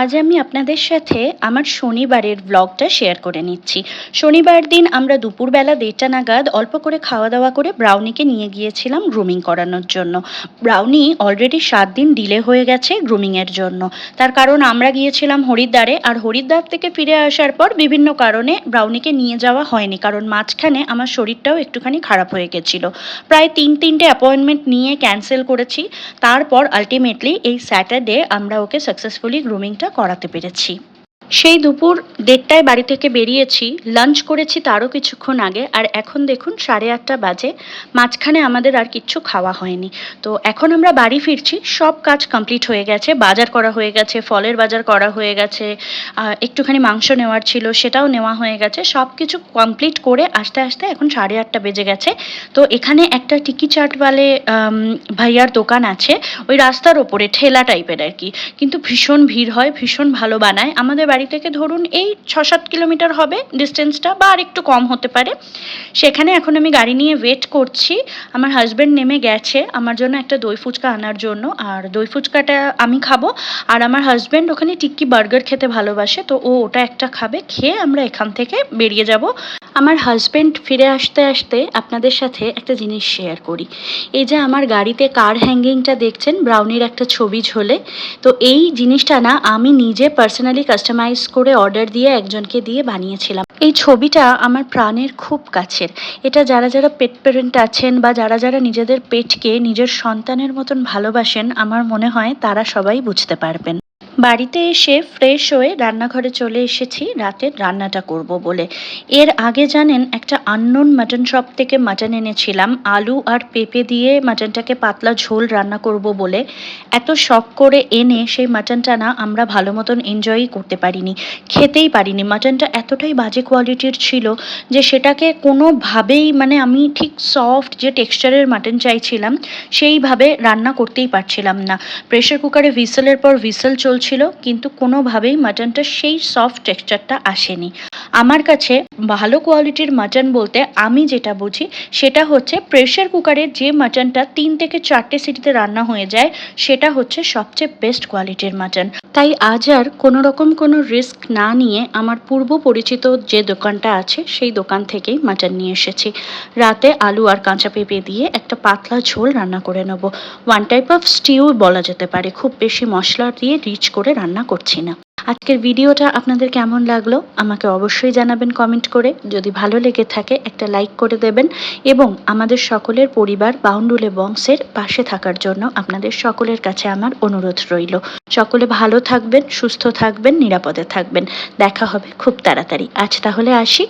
আজ আমি আপনাদের সাথে আমার শনিবারের ব্লগটা শেয়ার করে নিচ্ছি। শনিবার দিন আমরা দুপুরবেলা দেড়টা নাগাদ অল্প করে খাওয়া দাওয়া করে ব্রাউনিকে নিয়ে গিয়েছিলাম গ্রুমিং করানোর জন্য। ব্রাউনি অলরেডি সাত দিন ডিলে হয়ে গেছে গ্রুমিংয়ের জন্য। তার কারণ আমরা গিয়েছিলাম হরিদ্বারে আর হরিদ্বার থেকে ফিরে আসার পর বিভিন্ন কারণে ব্রাউনিকে নিয়ে যাওয়া হয়নি। কারণ মাঝখানে আমার শরীরটাও একটুখানি খারাপ হয়ে গেছিল। প্রায় তিন তিনটে অ্যাপয়েন্টমেন্ট নিয়ে ক্যান্সেল করেছি। তারপর আলটিমেটলি এই স্যাটারডে আমরা ওকে সাকসেসফুলি গ্রুমিংটা করাতে পেরেছি। সেই দুপুর দেড়টায় বাড়ি থেকে বেরিয়েছি লাঞ্চ করেছি তারও কিছুক্ষণ আগে, আর এখন দেখুন সাড়ে আটটা বাজে, মাঝখানে আমাদের আর কিচ্ছু খাওয়া হয়নি। তো এখন আমরা বাড়ি ফিরছি, সব কাজ কমপ্লিট হয়ে গেছে, বাজার করা হয়ে গেছে, ফলের বাজার করা হয়ে গেছে একটুখানি মাংস নেওয়ার ছিল, সেটাও নেওয়া হয়ে গেছে, সব কিছু কমপ্লিট করে আস্তে আস্তে এখন সাড়ে আটটা বেজে গেছে। তো এখানে একটা টিকি চাটওয়ালে ভাইয়ার দোকান আছে, ওই রাস্তার ওপরে, ঠেলা টাইপের আর কি। কিন্তু ভীষণ ভিড় হয়, ভীষণ ভালো বানায়। আমাদের বাড়ি থেকে ধরুন এই ছ সাত কিলোমিটার হবে ডিস্টেন্সটা বা আর একটু কম হতে পারে। সেখানে এখন আমি গাড়ি নিয়ে ওয়েট করছি। আমার হাজব্যান্ড নেমে গেছে। আমার জন্য একটা দই ফুচকা আনার জন্য। আর দই ফুচকাটা আমি খাব। আর আমার হাজব্যান্ড ওখানে টিক্কি বার্গার খেতে ভালোবাসে। তো ও ওটা একটা খাবে। খেয়ে আমরা এখান থেকে বেরিয়ে যাব। আমার হাজব্যান্ড ফিরে আসতে আসতে আপনাদের সাথে একটা জিনিস শেয়ার করি। এই যে আমার গাড়িতে কার হ্যাঙ্গিংটা দেখছেন? ব্রাউনির একটা ছবি ঝোলে। তো এই জিনিসটা না আমি নিজে পার্সোনালি কাস্টমাইজ করে অর্ডার দিয়ে একজনকে দিয়ে বানিয়েছিলাম। এই ছবিটা আমার প্রাণের খুব কাছের। এটা যারা যারা পেট প্যারেন্ট আছেন বা যারা যারা নিজেদের পেটকে নিজের সন্তানের মতন ভালোবাসেন, আমার মনে হয় তারা সবাই বুঝতে পারবেন। বাড়িতে এসে ফ্রেশ হয়ে রান্নাঘরে চলে এসেছি রাতের রান্নাটা করব বলে। এর আগে জানেন, একটা আননোন মাটন শপ থেকে মাটন এনেছিলাম, আলু আর পেঁপে দিয়ে মাটনটাকে পাতলা ঝোল রান্না করব বলে। এত শখ করে এনে সেই মাটনটা না আমরা ভালো মতন এনজয়ই করতে পারিনি, খেতেই পারিনি। মাটনটা এতটাই বাজে কোয়ালিটির ছিল যে সেটাকে কোনোভাবেই মানে আমি ঠিক সফট যে টেক্সচারের মাটন চাইছিলাম, সেইভাবে রান্না করতেই পারছিলাম না। প্রেশার কুকারে হুইসেলের পর হুইসেল চলছিল কিন্তু কোনোভাবেই মাটনটা সেই সফট টেক্সচারটা আসেনি। আমার কাছে ভালো কোয়ালিটির মাটন বলতে আমি যেটা বুঝি, সেটা হচ্ছে প্রেশার কুকারের যে মাটনটা তিন থেকে চারটে সিটিতে রান্না হয়ে যায়, সেটা হচ্ছে সবচেয়ে বেস্ট কোয়ালিটির মাটন। তাই আজ আর কোনো রকম কোনো রিস্ক না নিয়ে আমার পূর্ব পরিচিত যে দোকানটা আছে, সেই দোকান থেকেই মাটন নিয়ে এসেছি। রাতে আলু আর কাঁচা পেঁপে দিয়ে একটা পাতলা ঝোল রান্না করে নেব। ওয়ান টাইপ অফ স্টিউ বলা যেতে পারে। খুব বেশি মশলা দিয়ে রিচ করে রান্না করছি না। আজকের ভিডিওটা আপনাদের কেমন লাগল আমাকে অবশ্যই জানাবেন কমেন্ট করে। যদি ভালো লেগে থাকে একটা লাইক করে দেবেন এবং আমাদের সকলের পরিবার বাউন্ডুলে বংশের পাশে থাকার জন্য আপনাদের সকলের কাছে আমার অনুরোধ রইল। সকলে ভালো থাকবেন, সুস্থ থাকবেন, নিরাপদে থাকবেন। দেখা হবে খুব তাড়াতাড়ি। আজ তাহলে আসি।